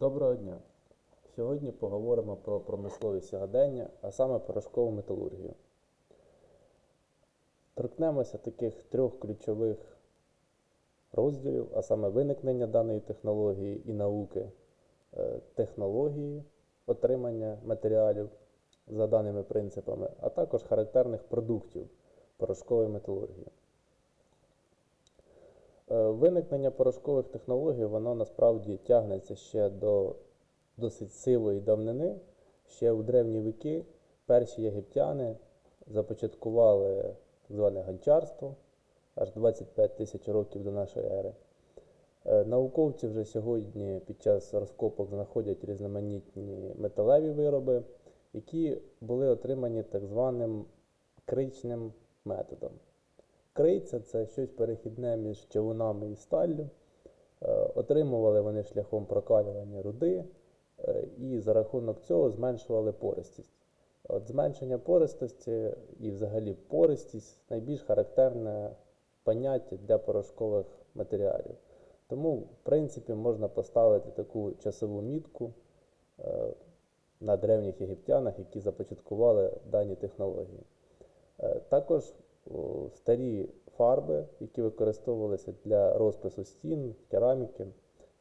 Доброго дня! Сьогодні поговоримо про промисловість сьогодення, а саме порошкову металургію. Торкнемося таких трьох ключових розділів, а саме виникнення даної технології і науки, е, технології отримання матеріалів за даними принципами, а також характерних продуктів порошкової металургії. Е, Виникнення порошкових технологій, воно насправді тягнеться ще до досить сивої давнини. Ще у древні віки перші єгиптяни започаткували так зване гончарство аж 25 тисяч років до нашої ери. Е, Науковці вже сьогодні під час розкопок знаходять різноманітні металеві вироби, які були отримані так званим кричним методом. Криця це щось перехідне між човунами і сталлю. Е, Отримували вони шляхом прокалювання руди е, і за рахунок цього зменшували пористість. От зменшення пористості і взагалі пористість найбільш характерне поняття для порошкових матеріалів. Тому, в принципі, можна поставити таку часову мітку е, на древніх єгиптянах, які започаткували дані технології. Також старі фарби, які використовувалися для розпису стін, кераміки,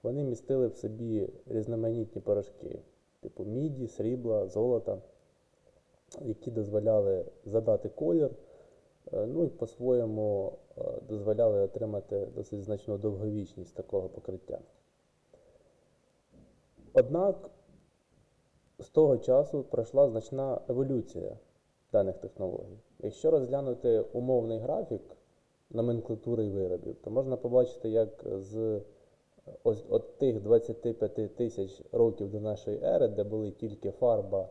вони містили в собі різноманітні порошки, типу міді, срібла, золота, які дозволяли задати колір, е, ну і по-своєму е, дозволяли отримати досить значну довговічність такого покриття. Однак з того часу пройшла значна еволюція даних технологій. Якщо розглянути умовний графік номенклатури виробів, то можна побачити, як з ось от тих 25 тисяч років до нашої ери, де були тільки фарба,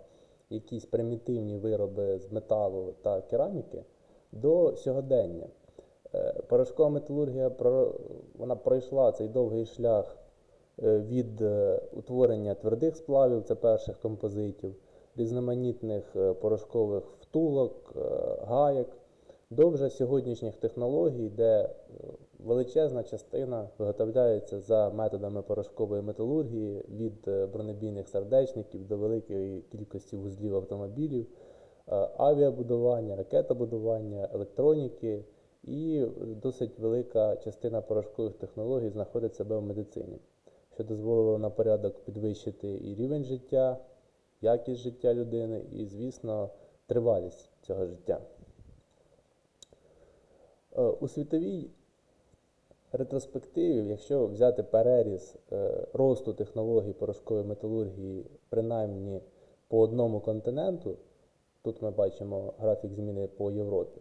якісь примітивні вироби з металу та кераміки, до сьогодення. Е, Порошкова металургія вона пройшла цей довгий шлях е, від е, утворення твердих сплавів, це перших композитів, різноманітних е, порошкових втулок, е, гаєк, до вже сьогоднішніх технологій, де е, величезна частина виготовляється за методами порошкової металургії від бронебійних сердечників до великої кількості вузлів автомобілів, авіабудування, ракетобудування, електроніки. І досить велика частина порошкових технологій знаходить себе в медицині, що дозволило на порядок підвищити і рівень життя, якість життя людини, і, звісно, тривалість цього життя. Е, У світовій ретроспективі, якщо взяти переріз е, росту технологій порошкової металургії, принаймні по одному континенту, тут ми бачимо графік зміни по Європі,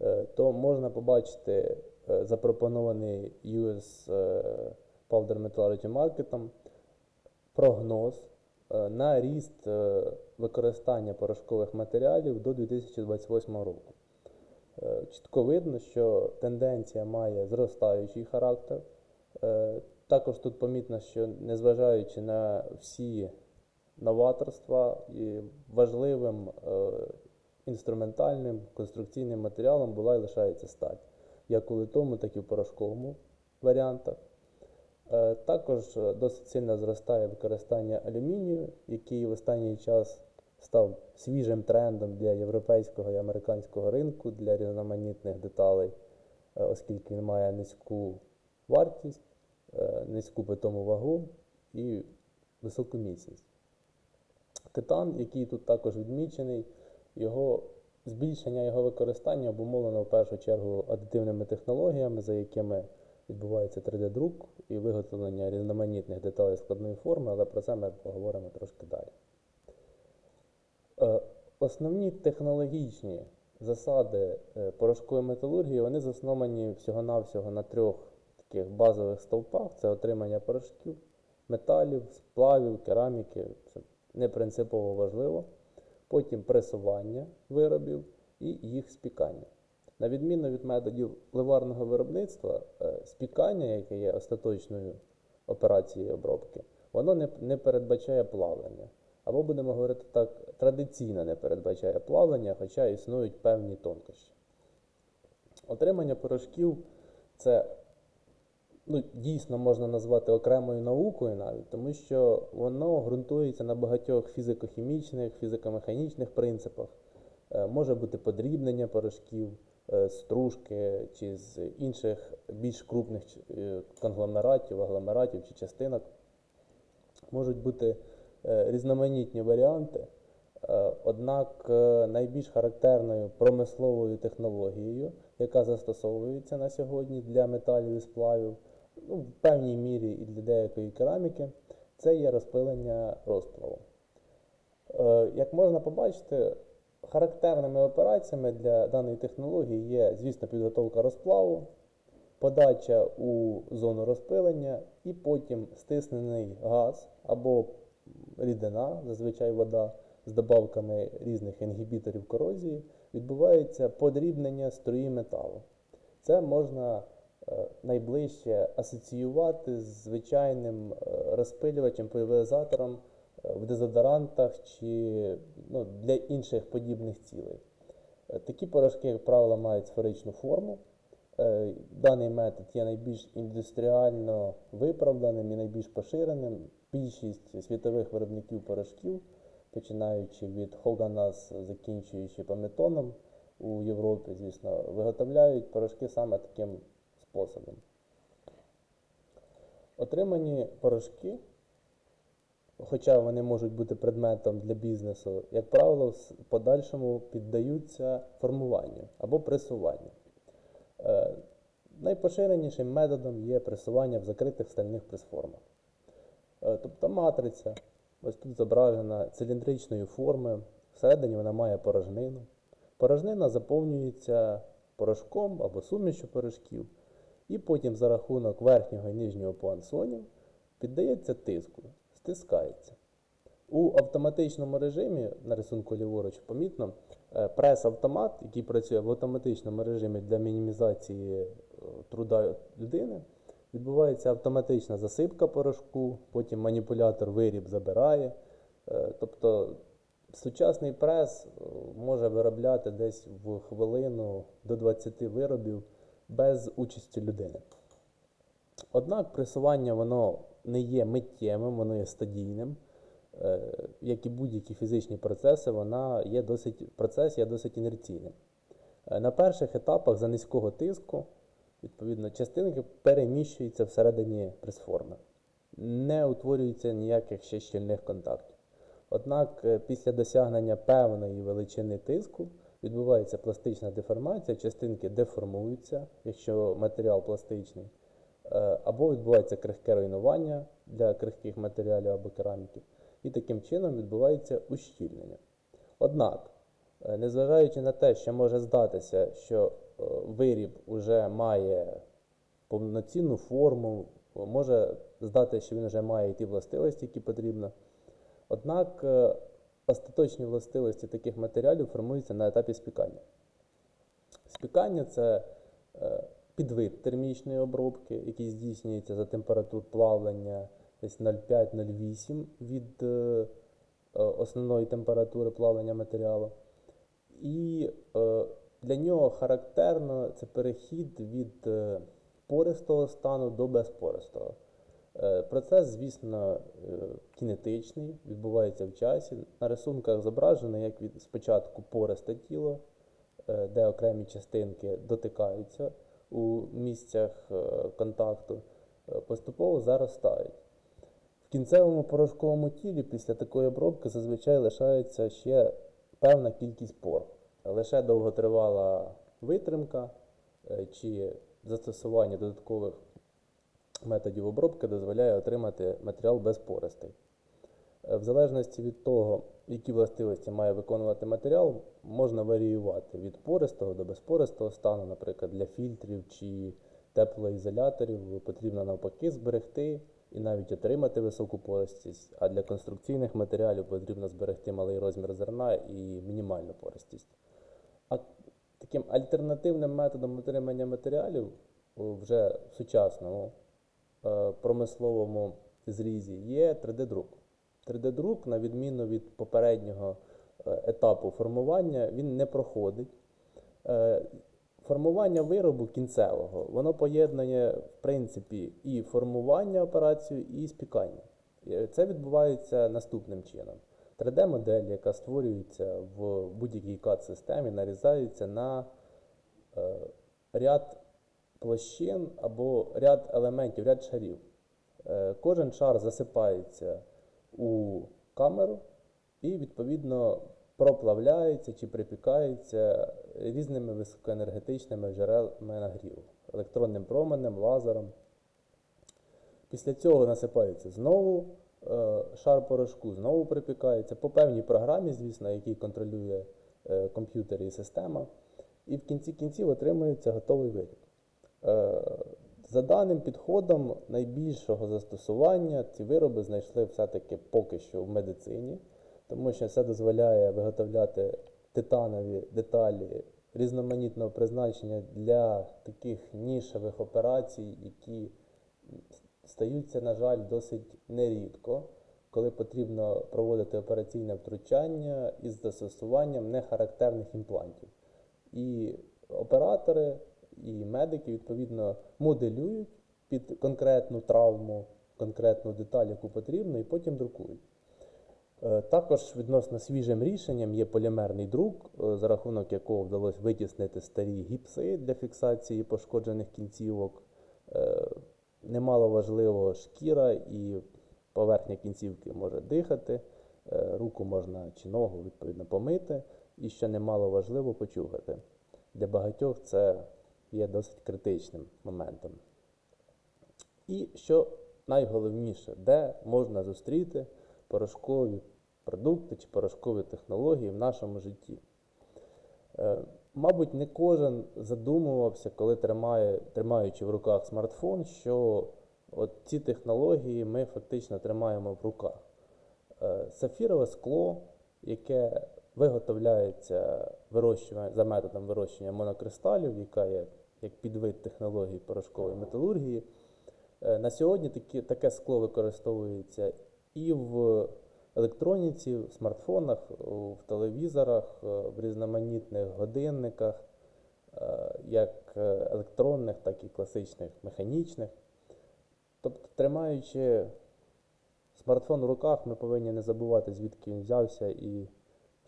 е, то можна побачити запропонований US Powder Metallurgy Market прогноз на ріст е, використання порошкових матеріалів до 2028 року. Е, Чітко видно, що тенденція має зростаючий характер. Е, Також тут помітно, що незважаючи на всі новаторства, важливим е, інструментальним конструкційним матеріалом була і лишається сталь, як у литому, так і в порошковому варіантах. Е, Також е, досить сильно зростає використання алюмінію, який в останній час став свіжим трендом для європейського і американського ринку для різноманітних деталей, е, оскільки він має низьку вартість, низьку питому вагу і високу міцність. Титан, який тут також відмічений, його збільшення його використання обумовлено в першу чергу адитивними технологіями, за якими відбувається 3D-друк і виготовлення різноманітних деталей складної форми, але про це ми поговоримо трошки далі. Е, Основні технологічні засади е, порошкової металургії вони засновані всього-навсього на трьох таких базових стовпах: це отримання порошків, металів, сплавів, кераміки. Це не принципово важливо. Потім пресування виробів і їх спікання. На відміну від методів ливарного виробництва, е, спікання, яке є остаточною операцією обробки, воно не, передбачає плавлення. Або будемо говорити так, традиційно не передбачає плавлення, хоча існують певні тонкощі. Отримання порошків це ну, дійсно можна назвати окремою наукою навіть, тому що воно ґрунтується на багатьох фізико-хімічних, фізико-механічних принципах. Е, Може бути подрібнення порошків, стружки чи з інших більш крупних е, конгломератів, агломератів чи частинок. Можуть бути е, різноманітні варіанти. Е, Однак е, найбільш характерною промисловою технологією, яка застосовується на сьогодні для металів і сплавів, ну, в певній мірі і для деякої кераміки, це є розпилення розплаву. Е, Як можна побачити, характерними операціями для даної технології є, звісно, підготовка розплаву, подача у зону розпилення і потім стиснений газ або рідина, зазвичай вода, з добавками різних інгібіторів корозії, відбувається подрібнення струї металу. Це можна е, найближче асоціювати з звичайним е, розпилювачем, пульверизатором в дезодорантах чи ну, для інших подібних цілей. Е, Такі порошки, як правило, мають сферичну форму. Е, Даний метод є найбільш індустріально виправданим і найбільш поширеним. Більшість світових виробників порошків, починаючи від Хоганас, закінчуючи паметоном у Європі, звісно, виготовляють порошки саме таким способом. Отримані порошки, хоча вони можуть бути предметом для бізнесу, як правило, в подальшому піддаються формуванню або пресуванню. Е, Найпоширенішим методом є пресування в закритих стальних пресформах. Е, Тобто матриця, ось тут зображена циліндричної форми, всередині вона має порожнину. Порожнина заповнюється порошком або сумішю порошків, і потім за рахунок верхнього і нижнього пуансонів піддається тиску, стискається. У автоматичному режимі на рисунку ліворуч помітно е, прес-автомат, який працює в автоматичному режимі для мінімізації е, труда людини. Відбувається автоматична засипка порошку, потім маніпулятор виріб забирає. Е, Тобто сучасний прес може виробляти десь в хвилину до 20 виробів без участі людини. Однак пресування воно не є миттєвим, воно є стадійним. Е, Як і будь-які фізичні процеси, вона є досить, процес є досить інерційним. Е, На перших етапах за низького тиску, відповідно, частинки переміщуються всередині пресформи. Не утворюється ніяких ще щільних контактів. Однак е, після досягнення певної величини тиску відбувається пластична деформація, частинки деформуються, якщо матеріал пластичний, або відбувається крихке руйнування для крихких матеріалів або кераміки, і таким чином відбувається ущільнення. Однак, е, незважаючи на те, що може здатися, що е, виріб вже має повноцінну форму, може здатися, що він вже має ті властивості, які потрібно. Однак е, остаточні властивості таких матеріалів формуються на етапі спікання. Спікання це е, підвид термічної обробки, який здійснюється за температур плавлення десь 0,5-0,8 від е, е, основної температури плавлення матеріалу. І е, для нього характерно це перехід від пористого стану до безпористого. Процес, звісно, кінетичний, відбувається в часі. На рисунках зображено, як від спочатку пористе тіло, де окремі частинки дотикаються у місцях е, контакту, е, поступово заростають. В кінцевому порошковому тілі після такої обробки зазвичай лишається ще певна кількість пор. Лише довготривала витримка е, чи застосування додаткових методів обробки дозволяє отримати матеріал безпористий. Е, В залежності від того, які властивості має виконувати матеріал, можна варіювати від пористого до безпористого стану, наприклад, для фільтрів чи теплоізоляторів потрібно навпаки зберегти і навіть отримати високу пористість, а для конструкційних матеріалів потрібно зберегти малий розмір зерна і мінімальну пористість. А таким альтернативним методом отримання матеріалів вже в сучасному е, промисловому зрізі є 3D-друк. 3D-друк, на відміну від попереднього е, етапу формування, він не проходить. Е, формування виробу кінцевого, воно поєднує, в принципі, і формування операцію, і спікання. Це відбувається наступним чином. 3D-модель, яка створюється в будь-якій CAD-системі, нарізається на е, ряд площин або ряд елементів, ряд шарів. Кожен шар засипається у камеру і, відповідно, проплавляється чи припікається різними високоенергетичними джерелами нагріву, електронним променем, лазером. Після цього насипається знову е, шар порошку, знову припікається по певній програмі, звісно, який контролює е, комп'ютер і система. І в кінці кінців отримується готовий виріб. За даним підходом найбільшого застосування ці вироби знайшли все-таки поки що в медицині, тому що це дозволяє виготовляти титанові деталі різноманітного призначення для таких нішевих операцій, які стаються, на жаль, досить нерідко, коли потрібно проводити операційне втручання із застосуванням нехарактерних імплантів. І оператори, і медики, відповідно, моделюють під конкретну травму, конкретну деталь, яку потрібно, і потім друкують. Е, Також відносно свіжим рішенням є полімерний друк, е, за рахунок якого вдалося витіснити старі гіпси для фіксації пошкоджених кінцівок. Е, Немало важливо шкіра і поверхня кінцівки може дихати, руку можна чи ногу відповідно помити, і що немало важливо почухати. Для багатьох це є досить критичним моментом. І що найголовніше, де можна зустріти порошкові продукти чи порошкові технології в нашому житті. Е, Мабуть, не кожен задумувався, коли тримає, тримаючи в руках смартфон, що от ці технології ми фактично тримаємо в руках. Е, Сафірове скло, яке виготовляється вирощування, за методом вирощення монокристалів, яка є як підвид технології порошкової металургії. Е, На сьогодні такі, таке скло використовується і в електроніці, в смартфонах, в телевізорах, е, в різноманітних годинниках, е, як електронних, так і класичних механічних. Тобто, тримаючи смартфон в руках, ми повинні не забувати, звідки він взявся і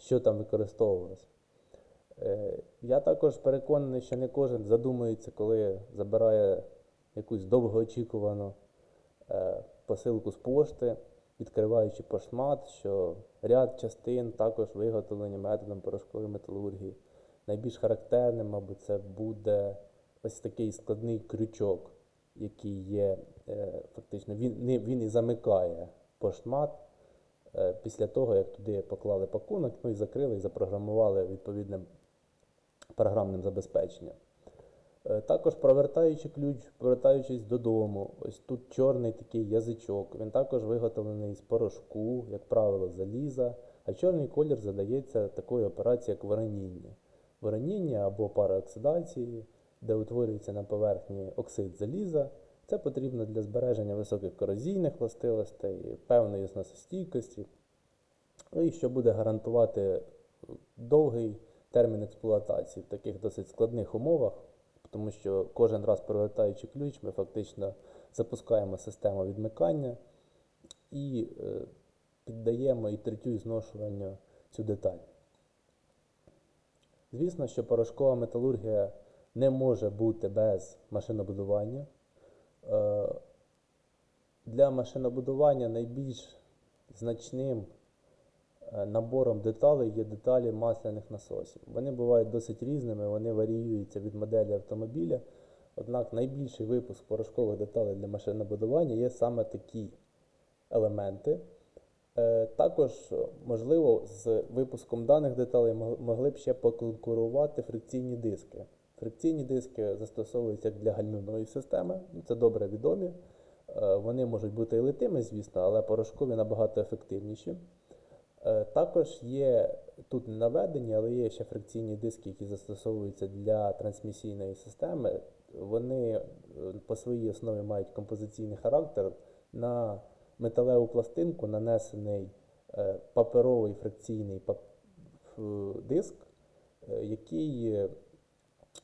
що там використовувалось. Е, Я також переконаний, що не кожен задумується, коли забирає якусь довгоочікувану е, посилку з пошти, відкриваючи поштмат, що ряд частин також виготовлені методом порошкової металургії. Найбільш характерним, мабуть, це буде ось такий складний крючок, який є е, фактично, він, він і замикає поштмат е, після того, як туди поклали пакунок, ну і закрили і запрограмували відповідним програмним забезпеченням. Е, Також провертаючи ключ, повертаючись додому, ось тут чорний такий язичок. Він також виготовлений з порошку, як правило, заліза, а чорний колір задається такою операцією, як вороніння. Вороніння або параоксидації, де утворюється на поверхні оксид заліза. Це потрібно для збереження високих корозійних властивостей, певної зносостійкості, ну і що буде гарантувати довгий термін експлуатації в таких досить складних умовах, тому що кожен раз провертаючи ключ, ми фактично запускаємо систему відмикання і е, піддаємо і третю і зношуванню цю деталь. Звісно, що порошкова металургія не може бути без машинобудування. Е, Для машинобудування найбільш значним е, набором деталей є деталі масляних насосів. Вони бувають досить різними, вони варіюються від моделі автомобіля. Однак найбільший випуск порошкових деталей для машинобудування є саме такі елементи. Е, Також, можливо, з випуском даних деталей могли б ще поконкурувати фрикційні диски. Фрикційні диски застосовуються як для гальмівної системи, ну, це добре відомі. Е, Вони можуть бути і литими, звісно, але порошкові набагато ефективніші. Е, Також є тут не наведені, але є ще фрикційні диски, які застосовуються для трансмісійної системи. Вони е, по своїй основі мають композиційний характер. На металеву пластинку нанесений паперовий фрикційний диск, який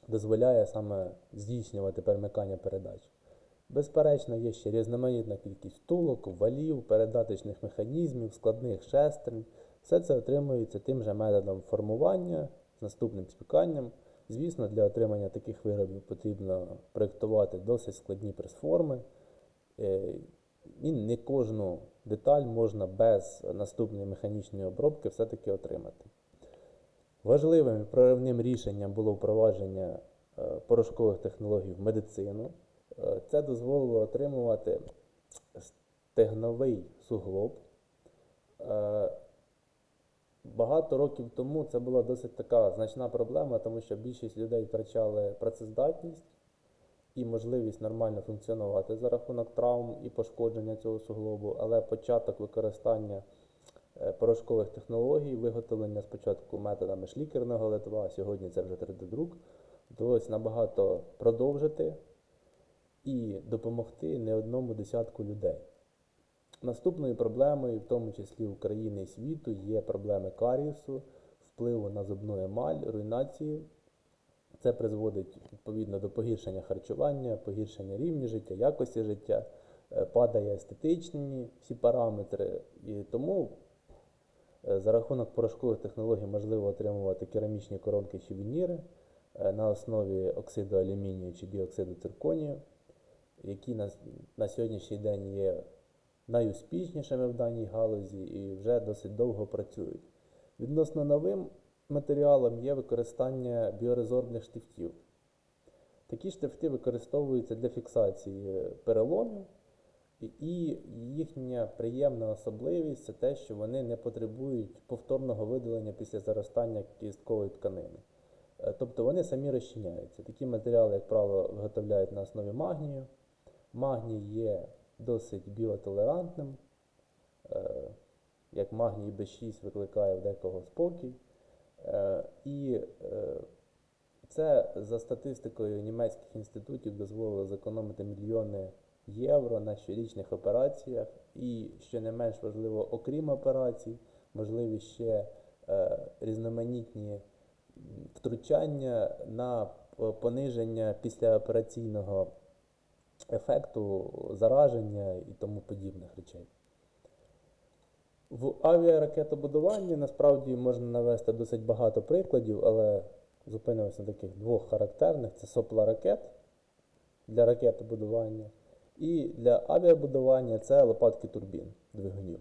дозволяє саме здійснювати перемикання передач. Безперечно, є ще різноманітна кількість втулок, валів, передаточних механізмів, складних шестерень. Все це отримується тим же методом формування з наступним спіканням. Звісно, для отримання таких виробів потрібно проєктувати досить складні прес-форми. Е, І не кожну деталь можна без наступної механічної обробки все-таки отримати. Важливим і проривним рішенням було впровадження е, порошкових технологій в медицину. Е, Це дозволило отримувати стегновий суглоб. Е, Багато років тому це була досить така значна проблема, тому що більшість людей втрачали працездатність і можливість нормально функціонувати за рахунок травм і пошкодження цього суглобу, але початок використання порошкових технологій, виготовлення спочатку методами шлікерного литва, а сьогодні це вже 3D-друк, вдалося набагато продовжити і допомогти не одному десятку людей. Наступною проблемою, в тому числі України і світу, є проблеми карієсу, впливу на зубну емаль, руйнації. Це призводить відповідно до погіршення харчування, погіршення рівня життя, якості життя, е, падає естетичні всі параметри. І тому е, за рахунок порошкових технологій можливо отримувати керамічні коронки чи вініри е, на основі оксиду алюмінію чи діоксиду цирконію, які на, на сьогоднішній день є найуспішнішими в даній галузі і вже досить довго працюють. Відносно новим матеріалом є використання біорезорбних штифтів. Такі штифти використовуються для фіксації переломів, і- їхня приємна особливість це те, що вони не потребують повторного видалення після заростання кісткової тканини. Е, Тобто вони самі розчиняються. Такі матеріали, як правило, виготовляють на основі магнію. Магній є досить біотолерантним. Е, Як магній B6 викликає в декого спокій. Е, І це за статистикою німецьких інститутів дозволило зекономити мільйони євро на щорічних операціях. І, що не менш важливо, окрім операцій, можливі ще е, різноманітні втручання на пониження післяопераційного ефекту зараження і тому подібних речей. В авіаракетобудуванні насправді можна навести досить багато прикладів, але зупинимося на таких двох характерних: це сопла ракет для ракетобудування, і для авіабудування це лопатки турбін двигунів.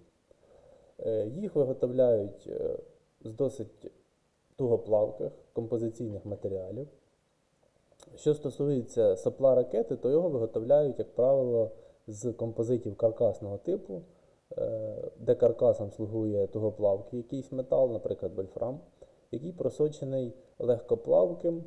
Е, Їх виготовляють е, з досить тугоплавких композиційних матеріалів. Що стосується сопла ракети, то його виготовляють, як правило, з композитів каркасного типу, е, де каркасом слугує тугоплавкий якийсь метал, наприклад, вольфрам, який просочений легкоплавким,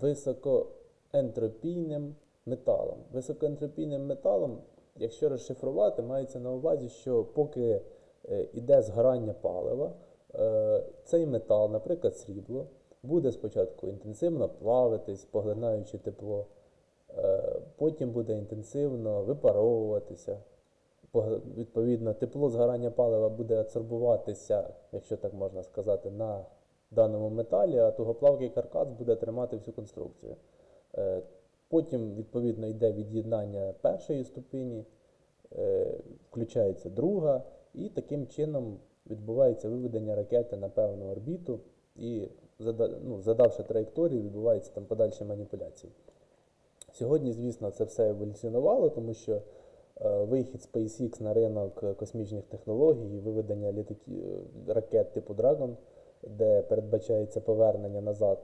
високоентропійним металом. Високоентропійним металом, якщо розшифрувати, мається на увазі, що поки е, іде згорання палива, е, цей метал, наприклад, срібло, буде спочатку інтенсивно плавитись, поглинаючи тепло, е, потім буде інтенсивно випаровуватися. Відповідно, тепло згорання палива буде адсорбуватися, якщо так можна сказати, на даному металі, а тугоплавкий каркас буде тримати всю конструкцію. Потім, відповідно, йде від'єднання першої ступені, е, включається друга, і таким чином відбувається виведення ракети на певну орбіту, і ну, задавши траєкторію, відбуваються там подальші маніпуляції. Сьогодні, звісно, це все еволюціонувало, тому що е, вихід SpaceX на ринок космічних технологій, виведення літаки, е, ракет типу Dragon, де передбачається повернення назад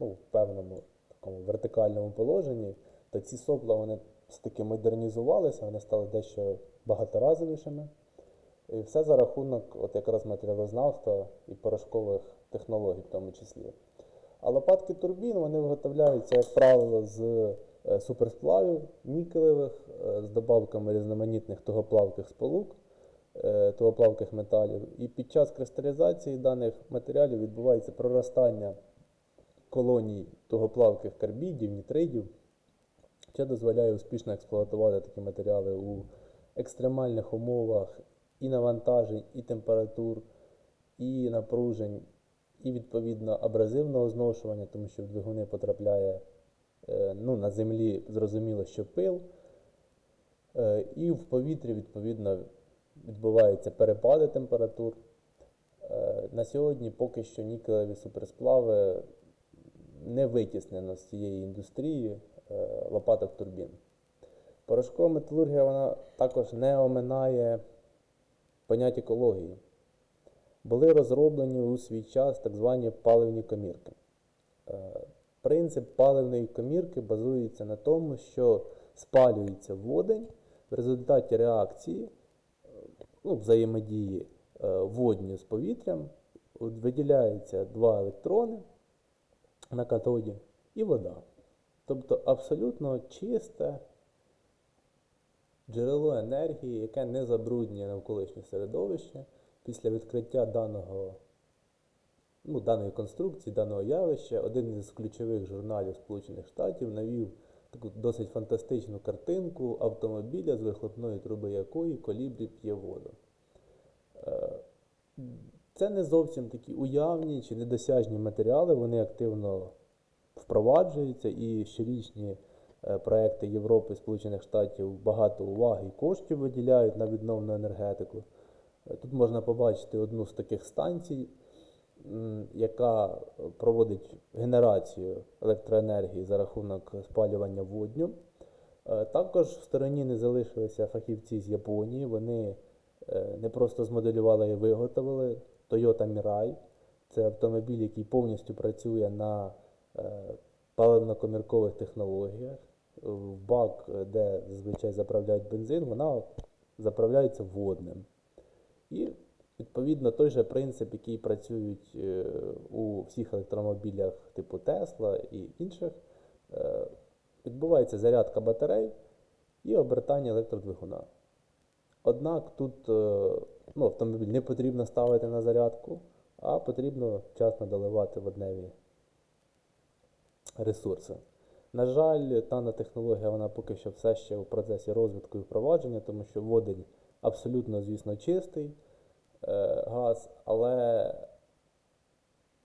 ну, в певному такому вертикальному положенні, то ці сопла вони таки модернізувалися, вони стали дещо багаторазовішими. І все за рахунок от якраз матеріалознавства і порошкових технологій в тому числі. А лопатки турбін вони виготовляються, як правило, з е, суперсплавів нікелевих, е, з добавками різноманітних тугоплавких сполук, е, тугоплавких металів. І під час кристалізації даних матеріалів відбувається проростання колоній тугоплавких карбідів, нітридів, що дозволяє успішно експлуатувати такі матеріали у екстремальних умовах і навантажень, і температур, і напружень, і відповідно абразивного зношування, тому що в двигуни потрапляє е, ну, на землі, зрозуміло, що пил. Е, І в повітрі, відповідно, відбуваються перепади температур. Е, На сьогодні поки що нікелеві суперсплави не витіснено з цієї індустрії е, лопаток турбін. Порошкова металургія вона також не оминає понять екології. Були розроблені у свій час так звані паливні комірки. Е, Принцип паливної комірки базується на тому, що спалюється водень в результаті реакції, ну, взаємодії е, водню з повітрям, виділяється два електрони на катоді і вода. Тобто абсолютно чисте джерело енергії, яке не забруднює навколишнє середовище після відкриття даного, ну, даної конструкції, даного явища, один із ключових журналів Сполучених Штатів навів таку досить фантастичну картинку автомобіля, з вихлопної труби якої колібрі п'є воду. Це не зовсім такі уявні чи недосяжні матеріали, вони активно впроваджуються і щорічні е, проекти Європи Сполучених Штатів багато уваги і коштів виділяють на відновлену енергетику. Е, Тут можна побачити одну з таких станцій, яка проводить генерацію електроенергії за рахунок спалювання водню. Е, Також в стороні не залишилися фахівці з Японії. Вони не просто змоделювали і виготовили Toyota Mirai. Це автомобіль, який повністю працює на е, паливно-коміркових технологіях. В бак, де зазвичай заправляють бензин, вона заправляється водним. І відповідно той же принцип, який працюють е, у всіх електромобілях типу Тесла і інших, е, відбувається зарядка батарей і обертання електродвигуна. Однак тут е, ну, автомобіль не потрібно ставити на зарядку, а потрібно вчасно доливати водневі ресурси. На жаль, дана технологія вона поки що все ще у процесі розвитку і впровадження, тому що водень абсолютно, звісно, чистий е, газ, але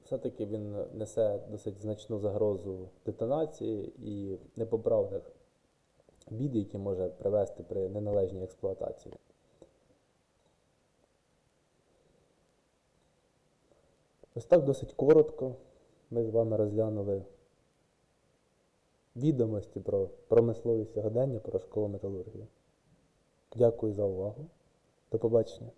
все-таки він несе досить значну загрозу детонації і непоправних бід, які може привести при неналежній експлуатації. Ось так досить коротко ми з вами розглянули відомості про промислові сьогодення, про школу металургії. Дякую за увагу. До побачення.